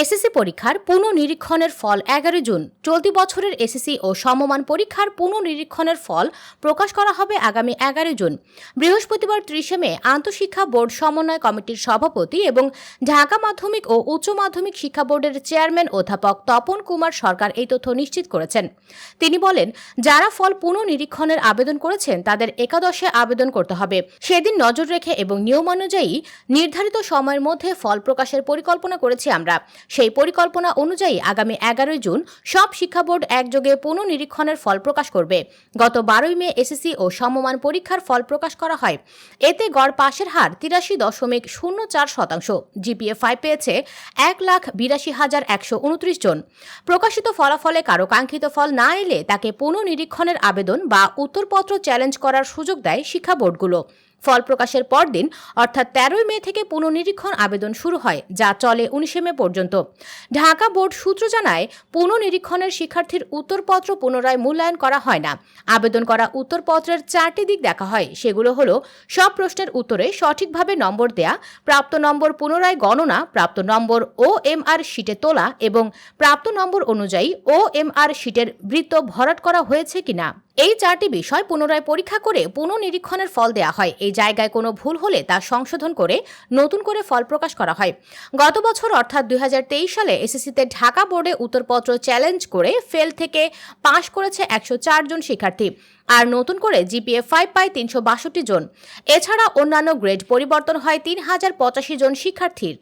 SSC পরীক্ষার পুনঃনিরীক্ষণের ফল এগারো June. চলতি বছরের এসএসসি ও সমমান পরীক্ষার পুনঃনিরীক্ষণের ফল প্রকাশ করা হবে আগামী এগারো জুন। বৃহস্পতিবার ত্রিশে মে আন্তঃশিক্ষা বোর্ড সমন্বয় কমিটির সভাপতি এবং ঢাকা মাধ্যমিক ও উচ্চ মাধ্যমিক শিক্ষা বোর্ডের চেয়ারম্যান অধ্যাপক তপন কুমার সরকার এই তথ্য নিশ্চিত করেছেন। তিনি বলেন, যারা ফল পুনঃনিরীক্ষণের আবেদন করেছেন, তাদের একাদশে আবেদন করতে হবে। সেদিন নজর রেখে এবং নিয়ম অনুযায়ী নির্ধারিত সময়ের মধ্যে ফল প্রকাশের পরিকল্পনা করেছি আমরা। সেই পরিকল্পনা অনুযায়ী আগামী এগারোই জুন সব শিক্ষা বোর্ড একযোগে পুনঃনিরীক্ষণের ফল প্রকাশ করবে। গত বারোই মে এসএসসি ও সমমান পরীক্ষার ফল প্রকাশ করা হয়। এতে গড় পাশের হার তিরাশি দশমিক শূন্য চার শতাংশ। জিপিএ ফাইভ পেয়েছে এক লাখ বিরাশি হাজার একশো উনত্রিশ জন। প্রকাশিত ফলাফলে কারও কাঙ্ক্ষিত ফল না এলে তাকে পুনঃনিরীক্ষণের আবেদন বা উত্তরপত্র চ্যালেঞ্জ করার সুযোগ দেয় শিক্ষা বোর্ডগুলো। ফল প্রকাশের পরদিন, অর্থাৎ তেরোই মে থেকে পুনঃনিরীক্ষণ আবেদন শুরু হয়, যা চলে উনিশে মে পর্যন্ত। ঢাকা বোর্ড সূত্র জানায়, পুনঃনিরীক্ষণের শিক্ষার্থীর উত্তরপত্র পুনরায় মূল্যায়ন করা হয় না। আবেদন করা উত্তরপত্রের চারটি দিক দেখা হয়, সেগুলো হলো, সব প্রশ্নের উত্তরে সঠিকভাবে নম্বর দেয়া, প্রাপ্ত নম্বর পুনরায় গণনা, প্রাপ্ত নম্বর ও এম আর শিটে তোলা এবং প্রাপ্ত নম্বর অনুযায়ী ও এম আর শিটের বৃত্ত ভরাট করা হয়েছে কিনা। এই চারটি বিষয় পুনরায় পরীক্ষা করে পুনঃনিরীক্ষণের ফল দেওয়া হয়। এই জায়গায় কোনো ভুল হলে তা সংশোধন করে নতুন করে ফল প্রকাশ করা হয়। গত বছর অর্থাৎ দুই হাজার তেইশ সালে এসএসসিতে ঢাকা বোর্ডে উত্তরপত্র চ্যালেঞ্জ করে ফেল থেকে পাশ করেছে একশো চার জন শিক্ষার্থী আর নতুন করে জিপিএ ফাইভ পায় তিনশো বাষট্টি জন। এছাড়া অন্যান্য গ্রেড পরিবর্তন হয় তিন হাজার পঁচাশি জন শিক্ষার্থীর।